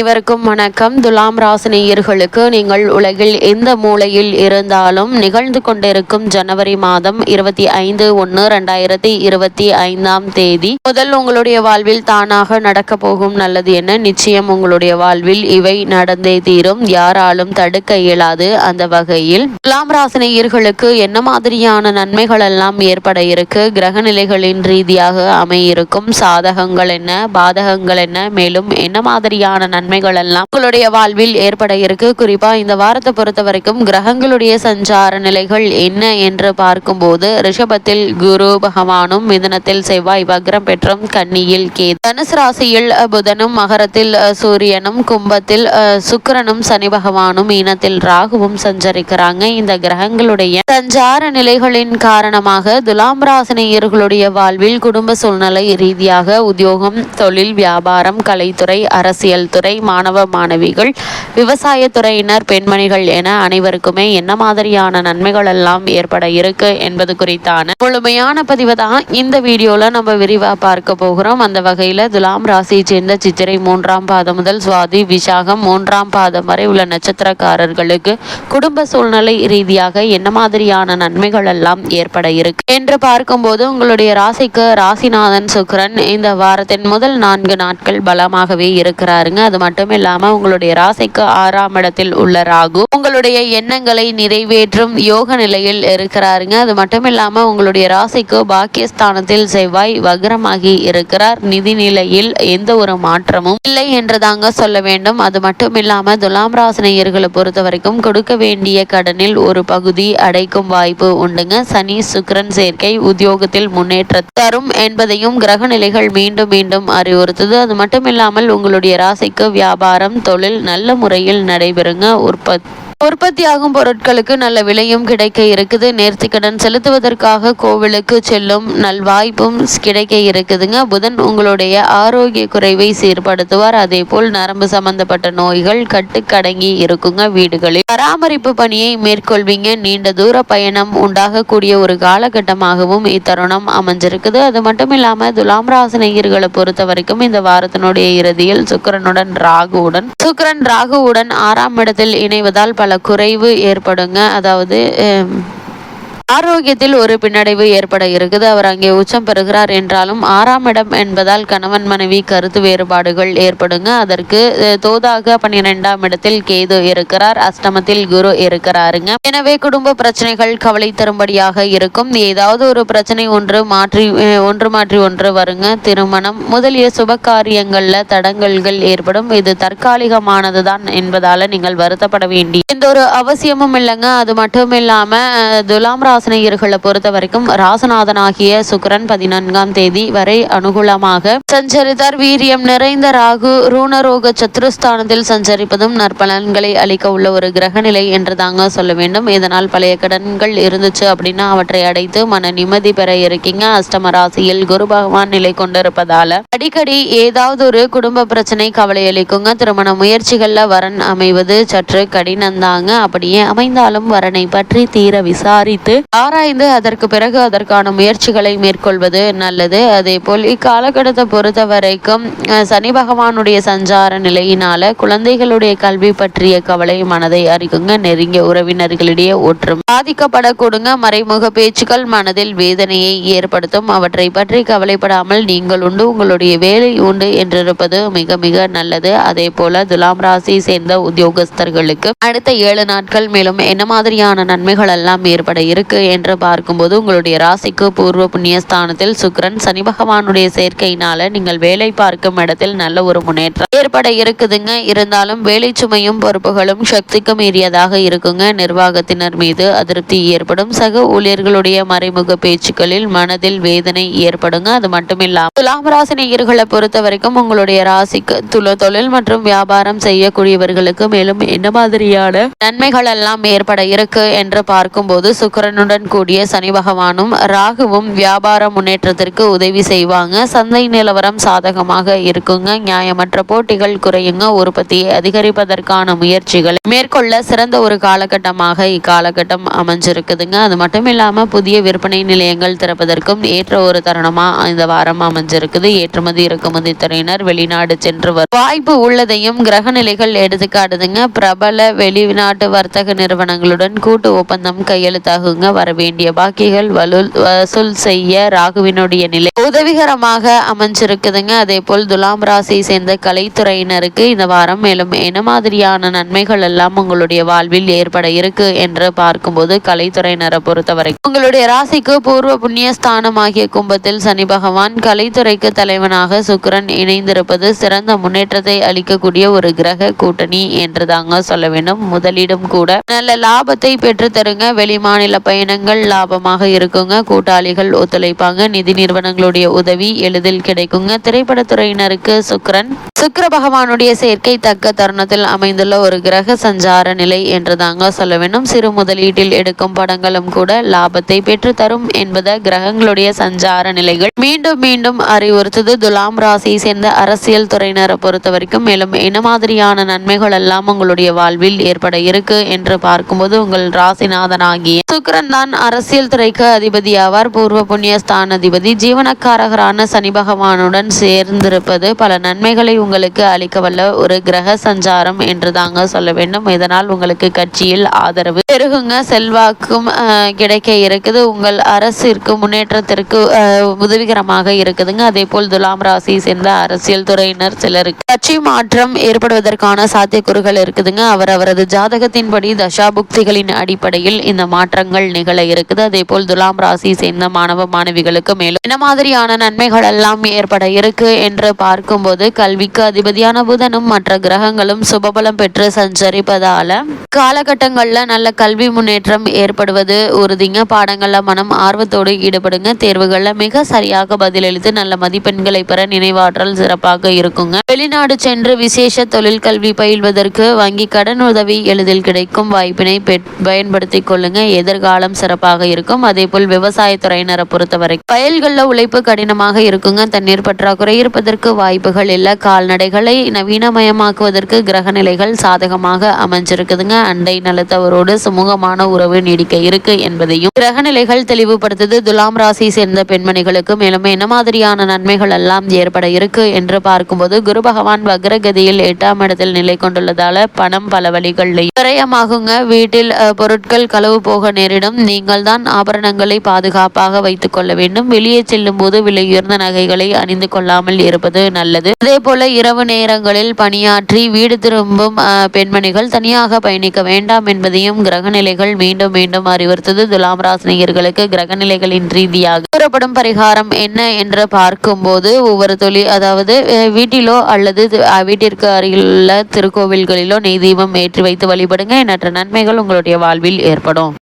இவருக்கும் வணக்கம். துலாம் ராசினியர்களுக்கு நீங்கள் உலகில் எந்த மூலையில் இருந்தாலும் நிகழ்ந்து கொண்டிருக்கும் ஜனவரி மாதம் இருபத்தி ஐந்து ஒன்று ரெண்டாயிரத்தி இருபத்தி ஐந்தாம் தேதி. முதல் உங்களுடைய வாழ்வில் தானாக நடக்க போகும் நல்லது என்ன? நிச்சயம் உங்களுடைய வாழ்வில் இவை நடந்தே தீரும். யாராலும் தடுக்க இயலாது அந்த வகையில். துலாம் ராசினியர்களுக்கு என்ன மாதிரியான நன்மைகள் எல்லாம் ஏற்பட இருக்கு? கிரக நிலைகளின் ரீதியாக அமையிருக்கும் சாதகங்கள் என்ன? பாதகங்கள் என்ன? மேலும் என்ன மாதிரியான நன்மைகள் எல்லாம் உங்களுடைய வாழ்வில் ஏற்பட இருக்கு. குறிப்பா இந்த வாரத்தை பொறுத்த வரைக்கும் கிரகங்களுடைய சஞ்சார நிலைகள் என்ன என்று பார்க்கும்போது ரிஷபத்தில் குரு பகவானும் மிதனத்தில் செவ்வாய் வக்ரம் பெற்றும் கன்னியில் கே தனுசு ராசியில் புதனும் மகரத்தில் சூரியனும் கும்பத்தில் அஹ், சனி பகவானும் மீனத்தில் ராகுவும் சஞ்சரிக்கிறாங்க. இந்த கிரகங்களுடைய சஞ்சார நிலைகளின் காரணமாக துலாம் ராசினியர்களுடைய வாழ்வில் குடும்ப சூழ்நிலை ரீதியாக உத்தியோகம் தொழில் வியாபாரம் கலைத்துறை அரசியல் துறை மாணவ மாணவிகள் விவசாயத்துறையினர் பெண்மணிகள் என அனைவருக்குமே என்ன மாதிரியான நன்மைகள் எல்லாம் ஏற்பட இருக்கு என்பது குறித்தான முழுமையான பதிவு தான் இந்த வீடியோல நம்ம விரிவா பார்க்க போகிறோம். அந்த வகையில துலாம் ராசியை சேர்ந்த சித்திரை மூன்றாம் பாதம் முதல் சுவாதி விசாகம் மூன்றாம் பாதம் வரை உள்ள நட்சத்திரக்காரர்களுக்கு குடும்ப சூழ்நிலை ரீதியாக என்ன மாதிரியான நன்மைகள் எல்லாம் ஏற்பட இருக்கு என்று பார்க்கும்போது உங்களுடைய ராசிக்கு ராசிநாதன் சுக்கரன் இந்த வாரத்தின் முதல் நான்கு நாட்கள் பலமாகவே இருக்கிறாருங்க. அது மட்டும் இல்லாம உங்களுடைய ராசிக்கு ஆறாம் இடத்தில் உள்ள ராகு உங்களுடைய எண்ணங்களை நிறைவேற்றும் யோக நிலையில் இருக்கிறாருங்க. அது மட்டும் இல்லாம உங்களுடைய ராசிக்கு பாக்கியஸ்தானத்தில் செவ்வாய் வக்ரமாகி இருக்கிறார். நிதி நிலையில் எந்த ஒரு மாற்றமும் இல்லை என்று தாங்க சொல்ல வேண்டும். அது மட்டும் இல்லாம துலாம் ராசினியர்களை பொறுத்த வரைக்கும் கொடுக்க வேண்டிய கடனில் ஒரு பகுதி அடைக்கும் வாய்ப்பு உண்டுங்க. சனி சுக்கரன் சேர்க்கை உத்தியோகத்தில் முன்னேற்ற தரும் என்பதையும் கிரக நிலைகள் மீண்டும் மீண்டும் அறிவுறுத்துது. அது மட்டும் இல்லாமல் உங்களுடைய ராசிக்கு வியாபாரம் தொழில் நல்ல முறையில் நடைபெறுங்க. உற்பத்தி உற்பத்தியாகும் பொருட்களுக்கு நல்ல விலையும் கிடைக்க இருக்குது. நேர்த்திக்கடன் செலுத்துவதற்காக கோவிலுக்கு செல்லும் நல்வாய்ப்பும் கிடைக்க இருக்குதுங்க. புதன் உங்களுடைய ஆரோக்கிய குறைவை சீர்படுத்துவார். அதே போல் நரம்பு சம்பந்தப்பட்ட நோய்கள் கட்டுக்கடங்கி இருக்குங்க வீடுகளில். பராமரிப்பு பணியை மேற்கொள்வீங்க. நீண்ட தூர பயணம் உண்டாகக்கூடிய ஒரு காலகட்டமாகவும் இத்தருணம் அமைஞ்சிருக்குது. அது மட்டும் இல்லாம துலாம் ராசினியர்களை பொறுத்த வரைக்கும் இந்த வாரத்தினுடைய இறுதியில் சுக்கிரனுடன் ராகுவுடன் சுக்கிரன் ராகுவுடன் ஆறாம் இடத்தில் இணைவதால் பல பல குறைவு ஏற்படுங்க. அதாவது ஆரோக்கியத்தில் ஒரு பின்னடைவு ஏற்பட இருக்குது. அவர் அங்கே உச்சம் பெறுகிறார் என்றாலும் ஆறாம் இடம் என்பதால் கணவன் மனைவி கருத்து வேறுபாடுகள் ஏற்படுங்க. அதற்கு தோதாக பன்னிரெண்டாம் இடத்தில் கேது இருக்கிறார். அஷ்டமத்தில் குரு இருக்கிறாருங்க. எனவே குடும்ப பிரச்சனைகள் கவலை தரும்படியாக இருக்கும். ஏதாவது ஒரு பிரச்சனை ஒன்று மாற்றி ஒன்று மாற்றி ஒன்று வருங்க. திருமணம் முதலிய சுப காரியங்கள்ல தடங்கல்கள் ஏற்படும். இது தற்காலிகமானதுதான் என்பதால நீங்கள் வருத்தப்பட வேண்டிய எந்த ஒரு அவசியமும் இல்லைங்க. அது மட்டும் இல்லாம அஹ், துலாம் ராசினியர்களை பொறுத்த வரைக்கும் ராசநாதனாகிய சுக்கிரன் பதினான்காம் தேதி வரை அனுகூலமாக சஞ்சரித்தார். வீரியம் நிறைந்த ராகு ரூணரோக சத்துருஸ்தானத்தில் சஞ்சரிப்பதும் நற்பலன்களை அளிக்க உள்ள ஒரு கிரகநிலை என்று தாங்க சொல்ல வேண்டும். இதனால் பழைய கடன்கள் இருந்துச்சு அப்படின்னா அவற்றை அடைத்து மன நிம்மதி பெற இருக்கீங்க. அஷ்டம ராசியில் குரு பகவான் நிலை கொண்டிருப்பதால அடிக்கடி ஏதாவது ஒரு குடும்ப பிரச்சனை கவலை அளிக்குங்க. திருமண முயற்சிகள்ல வரன் அமைவது சற்று கடினம்தாங்க அப்படியே அமைந்தாலும் வரனை பற்றி தீர விசாரித்து ஆராய்ந்து அதற்கு பிறகு அதற்கான முயற்சிகளை மேற்கொள்வது நல்லது. அதே போல் இக்காலகட்டத்தை பொறுத்த வரைக்கும் சனி பகவானுடைய சஞ்சார நிலையினால குழந்தைகளுடைய கல்வி பற்றிய கவலை மனதை அறிக்குங்க நெருங்கிய உறவினர்களிடையே ஒற்றும். பாதிக்கப்படக்கூடுங்க. மறைமுக பேச்சுக்கள் மனதில் வேதனையை ஏற்படுத்தும். அவற்றை பற்றி கவலைப்படாமல் நீங்கள் உண்டு. உங்களுடைய வேலை உண்டு என்றிருப்பது மிக மிக நல்லது. அதே போல துலாம் ராசியை சேர்ந்த உத்தியோகஸ்தர்களுக்கு அடுத்த ஏழு நாட்கள் மேலும் என்ன மாதிரியான நன்மைகள் எல்லாம் ஏற்பட இருக்கு என்று பார்க்கும்போது உங்களுடைய ராசிக்கு பூர்வ புண்ணியஸ்தானத்தில் ஸ்தானத்தில் சனி பகவானுடைய சேர்க்கையினால நீங்கள் வேலை பார்க்கும் இடத்தில் நல்ல ஒரு முன்னேற்றம் ஏற்பட இருக்குதுங்க. இருந்தாலும் வேலை சுமையும் பொறுப்புகளும் சக்திக்கு மீறியதாக இருக்குங்க. நிர்வாகத்தினர் மீது அதிருப்தி ஏற்படும். சக ஊழியர்களுடைய மறைமுக பேச்சுக்களில் மனதில் வேதனை ஏற்படுங்க. அது மட்டும் இல்லாமல் துலாம் ராசி நேயர்களை பொறுத்த வரைக்கும் உங்களுடைய ராசிக்கு துல தொழில் மற்றும் வியாபாரம் செய்யக்கூடியவர்களுக்கு மேலும் என்ன மாதிரியான நன்மைகள் எல்லாம் ஏற்பட இருக்கு என்று பார்க்கும்போது சுக்கிரனுடைய புதனுடன் கூடிய சனி பகவானும் ராகுவும் வியாபார முன்னேற்றத்திற்கு உதவி செய்வாங்க. சந்தை நிலவரம் சாதகமாக இருக்குங்க. நியாயமற்ற போட்டிகள் குறையுங்க. உற்பத்தியை அதிகரிப்பதற்கான முயற்சிகள் மேற்கொள்ள சிறந்த ஒரு காலகட்டமாக இக்காலகட்டம் அமைஞ்சிருக்குதுங்க. அது மட்டும் இல்லாம புதிய விற்பனை நிலையங்கள் திறப்பதற்கும் ஏற்ற ஒரு தருணமா இந்த வாரம் அமைஞ்சிருக்குது. ஏற்றுமதி இறக்குமதி துறையினர் வெளிநாடு சென்று வரும். வாய்ப்பு உள்ளதையும் கிரக நிலைகள் எடுத்துக்காட்டுதுங்க. பிரபல வெளிநாட்டு வர்த்தக நிறுவனங்களுடன் கூட்டு ஒப்பந்தம் கையெழுத்தாகுங்க. வர வேண்டிய பாக்கிகள் வலுல் வசூல் செய்ய ராகுவினுடைய நிலை உதவிகரமாக அமைஞ்சிருக்குதுங்க. அதே போல் துலாம் ராசியை சேர்ந்த கலைத்துறையினருக்கு இந்த வாரம் மேலும் என்ன மாதிரியான நன்மைகள் எல்லாம் உங்களுடைய வாழ்வில் ஏற்பட இருக்கு என்று பார்க்கும்போது கலைத்துறையினரை பொறுத்தவரை. உங்களுடைய ராசிக்கு பூர்வ புண்ணிய ஸ்தானமாகிய கும்பத்தில் சனி பகவான் கலைத்துறைக்கு தலைவனாக சுக்கரன் இணைந்திருப்பது சிறந்த முன்னேற்றத்தை அளிக்கக்கூடிய ஒரு கிரக கூட்டணி என்று தாங்க சொல்ல வேண்டும். முதலீடும் கூட நல்ல லாபத்தை பெற்று தருங்க வெளிமாநில பயணங்கள் லாபமாக இருக்குங்க. கூட்டாளிகள் ஒத்துழைப்பாங்க. நிதி நிறுவனங்களுடைய உதவி எளிதில் கிடைக்குங்க. திரைப்படத்துறையினருக்கு சுக்கரன். சுக்கர பகவானுடைய சேர்க்கை தக்க தருணத்தில் அமைந்துள்ள ஒரு கிரக சஞ்சார நிலை என்று தாங்க சொல்ல வேண்டும் சிறு முதலீட்டில் எடுக்கும் படங்களும் கூட லாபத்தை பெற்று தரும் என்பது கிரகங்களுடைய சஞ்சார நிலைகள். மீண்டும் மீண்டும் அறிவுறுத்தது. துலாம் ராசியை சேர்ந்த அரசியல் துறையினரை பொறுத்த வரைக்கும் மேலும் என்ன மாதிரியான நன்மைகள் எல்லாம் உங்களுடைய வாழ்வில் ஏற்பட இருக்கு என்று பார்க்கும்போது உங்கள் ராசிநாதனாகிய சுக்கரன் தான் அரசியல் துறைக்கு அதிபதியாவார் பூர்வ புண்ணிய ஸ்தானாதிபதி ஜீவனக்காரகரான சனி பகவானுடன் சேர்ந்திருப்பது பல நன்மைகளை உங்களுக்கு அளிக்க வல்ல ஒரு கிரக சஞ்சாரம் என்று தாங்க சொல்ல வேண்டும். இதனால் உங்களுக்கு கட்சியில் ஆதரவு பெருகுங்க. செல்வாக்கும் கிடைக்க இருக்குது. உங்கள் அரசிற்கு முன்னேற்றத்திற்கு உதவிகரமாக இருக்குதுங்க. அதே போல் துலாம் ராசியை சேர்ந்த அரசியல் துறையினர் சிலருக்கு கட்சி மாற்றம் ஏற்படுவதற்கான சாத்தியக்கூறுகள் இருக்குதுங்க. அவர் அவரது ஜாதகத்தின்படி தசாபுக்திகளின் அடிப்படையில் இந்த மாற்றங்கள் நிகழ இருக்குது. அதே போல் துலாம் ராசி சேர்ந்த மாணவ மாணவிகளுக்கு மேலும் என்ன மாதிரியான நன்மைகள் எல்லாம் ஏற்பட இருக்கு என்று பார்க்கும்போது கல்விக்கு அதிபதியான புதனும் மற்ற கிரகங்களும் சுபபலம் பெற்று சஞ்சரிப்பதால காலகட்டங்கள்ல நல்ல கல்வி முன்னேற்றம் ஏற்படுவது உறுதிங்க. பாடங்கள்ல மனம் ஆர்வத்தோடு ஈடுபடுங்க. தேர்வுகள்ல மிக சரியாக பதிலளித்து நல்ல மதிப்பெண்களை பெற நினைவாற்றல் சிறப்பாக இருக்குங்க. வெளிநாடு சென்று விசேஷ தொழில் கல்வி பயில்வதற்கு வங்கி கடன் உதவி எளிதில் கிடைக்கும் வாய்ப்பினை பயன்படுத்திக் கொள்ளுங்க. எதிர்காலம் சிறப்பாக இருக்கும். அதே போல் விவசாயத்துறையினரை பொறுத்தவரை வயல்களில் உழைப்பு கடினமாக இருக்குங்க. தண்ணீர் பற்றாக்குறை இருப்பதற்கு வாய்ப்புகள் இல்லை. கால்நடைகளை நவீனமயமாக்குவதற்கு கிரக நிலைகள் சாதகமாக அமைஞ்சிருக்குதுங்க. அண்டை நலத்தவரோடு சுமூகமான உறவு நீடிக்க இருக்கு என்பதையும் கிரக நிலைகள் தெளிவுபடுத்துது. துலாம் ராசி சேர்ந்த பெண்மணிகளுக்கு மேலும் என்ன மாதிரியான நன்மைகள் எல்லாம் ஏற்பட இருக்கு என்று பார்க்கும்போது குரு பகவான் வக்ரகதியில் எட்டாம் இடத்தில் நிலை கொண்டுள்ளதால பணம் பல வழிகளில் விரயமாகுங்க. வீட்டில் பொருட்கள் களவு போக நேரிடும். நீங்கள் தான் ஆபரணங்களை பாதுகாப்பாக வைத்துக் கொள்ள வேண்டும். வெளியே செல்லும் போது விலை உயர்ந்த நகைகளை அணிந்து கொள்ளாமல் இருப்பது நல்லது. அதே போல இரவு நேரங்களில் பணியாற்றி வீடு திரும்பும் பெண்மணிகள் தனியாக பயணிக்க வேண்டாம் என்பதையும் கிரகநிலைகள் மீண்டும் மீண்டும் அறிவுறுத்தது. துலாம் ராசினியர்களுக்கு கிரகநிலைகளின் ரீதியாக கூறப்படும் பரிகாரம் என்ன என்று பார்க்கும்போது ஒவ்வொரு தொழில் அதாவது வீட்டிலோ அல்லது வீட்டிற்கு அருகிலுள்ள திருக்கோவில்களிலோ நெய் தீபம் ஏற்றி வைத்து வழிபடுங்க. எண்ணற்ற நன்மைகள் உங்களுடைய வாழ்வில் ஏற்படும்.